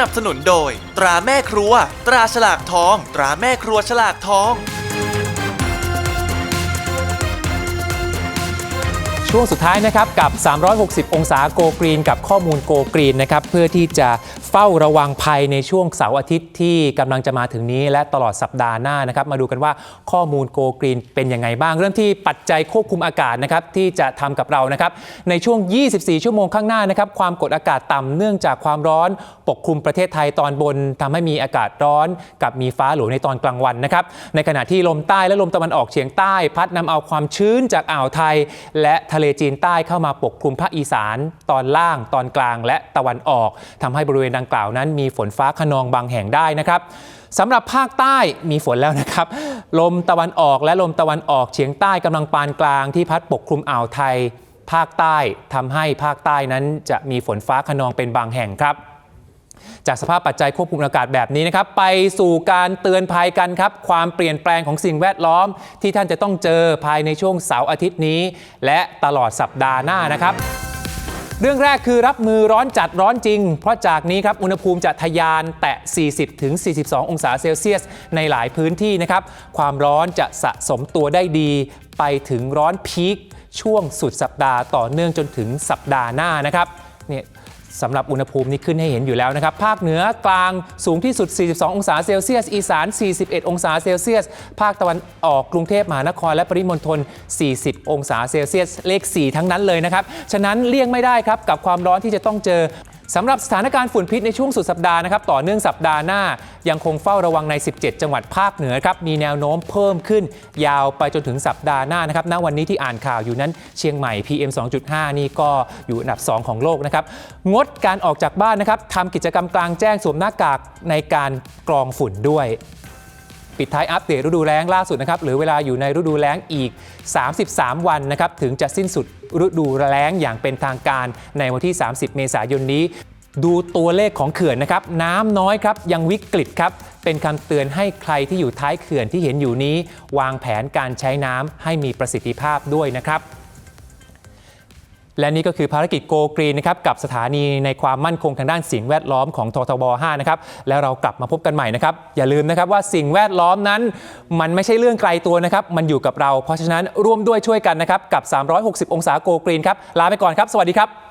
นับสนุนโดย ตราแม่ครัว ตราฉลากทอง ตราแม่ครัวฉลากทอง ช่วงสุดท้ายนะครับกับ 360 องศาโกกรีน กับข้อมูลโกกรีนนะครับเพื่อที่จะเฝ้าระวังภัยในช่วงเสาร์อาทิตย์ที่กำลังจะมาถึงนี้ และตลอดสัปดาห์หน้านะครับมาดูกันว่าข้อมูลโกกรีนเป็นยังไงบ้าง เริ่มที่ปัจจัยควบคุมอากาศนะครับที่จะทำกับเรานะครับในช่วง 24 ชั่วโมงข้างหน้านะครับความกดอากาศต่ำเนื่องจากความร้อนปกคลุมประเทศไทยตอนบนทำให้มีอากาศร้อน กับมีฟ้าหลวในตอนกลางวันนะครับในขณะที่ลมใต้และลมตะวันออกเฉียงใต้ พัดนำเอาความชื้นจากอ่าวไทย และทะะเลจีนใต้เข้ามาปกคลุมภาคอีสาน ตอนล่าง ตอนกลางและตะวันออกทำให้บริเวณดังกล่าวนั้น มีฝนฟ้าขนองบางแห่งได้นะครับสำหรับภาคใต้มีฝนแล้วนะครับ ลมตะวันออกและลมตะวันออกเฉียงใต้กำลังปานกลางที่พัดปกคลุมอ่าวไทย ภาคใต้ทำให้ภาคใต้นั้นจะมีฝนฟ้าขนองเป็นบางแห่งครับ จากสภาพปัจจัยควบคุมอากาศแบบนี้นะครับ ไปสู่การเตือนภัยกันครับ ความเปลี่ยนแปลงของสิ่งแวดล้อม ที่ท่านจะต้องเจอภายในช่วงเสาร์อาทิตย์นี้ และตลอดสัปดาห์หน้านะครับ เรื่องแรกคือรับมือร้อนจัดร้อนจริง เพราะจากนี้ครับอุณหภูมิจะทะยานแตะ 40ถึง42 องศาเซลเซียส ในหลายพื้นที่นะครับ ความร้อนจะสะสมตัวได้ดี ไปถึงร้อนพีคช่วงสุดสัปดาห์ต่อเนื่องจนถึงสัปดาห์หน้านะครับเนี่ย สำหรับอุณหภูมินี้ขึ้นให้เห็นอยู่แล้วนะครับ ภาคเหนือกลางสูงที่สุด 42 องศาเซลเซียส อีสาน 41 องศาเซลเซียส ภาคตะวันออกกรุงเทพมหานครและปริมณฑล 40 องศาเซลเซียส เลข 4 ทั้งนั้นเลยนะครับ ฉะนั้นเลี่ยงไม่ได้ครับกับความร้อนที่จะต้องเจอ สำหรับสถานการณ์ฝุ่นพิษในช่วงสุดสัปดาห์นะครับต่อเนื่องสัปดาห์หน้า ยังคงเฝ้าระวังใน 17 จังหวัดภาคเหนือครับมีแนวโน้มเพิ่มขึ้น ยาวไปจนถึงสัปดาห์หน้านะครับณวันนี้ที่อ่านข่าวอยู่นั้นเชียงใหม่ PM 2.5 นี่ก็อยู่อันดับ 2 ของโลกนะครับงดการออกจากบ้านนะครับทำกิจกรรมกลางแจ้งสวมหน้ากากในการกรองฝุ่นด้วย ปิดท้ายอัปเดตฤดูแล้งล่าสุดนะครับหรือเวลาอยู่ในฤดูแล้งอีก 33 วันนะครับถึงจะสิ้นสุดฤดูแล้งอย่างเป็นทางการในวันที่ 30 เมษายนนี้ ดูตัวเลขของเขื่อนนะครับน้ำน้อยครับยังวิกฤตครับเป็นคำเตือนให้ใครที่อยู่ท้ายเขื่อนที่เห็นอยู่นี้ วางแผนการใช้น้ำให้มีประสิทธิภาพด้วยนะครับ และนี่ก็คือภารกิจโกกรีนนะครับกับสถานีในความมั่นคงทางด้านสิ่งแวดล้อมของททบ 5 นะครับ แล้วเรากลับมาพบกันใหม่นะครับ อย่าลืมนะครับว่าสิ่งแวดล้อมนั้น มันไม่ใช่เรื่องไกลตัวนะครับ มันอยู่กับเรา เพราะฉะนั้นร่วมด้วยช่วยกันนะครับกับ 360 องศาโกกรีนครับลาไปก่อนครับ สวัสดีครับ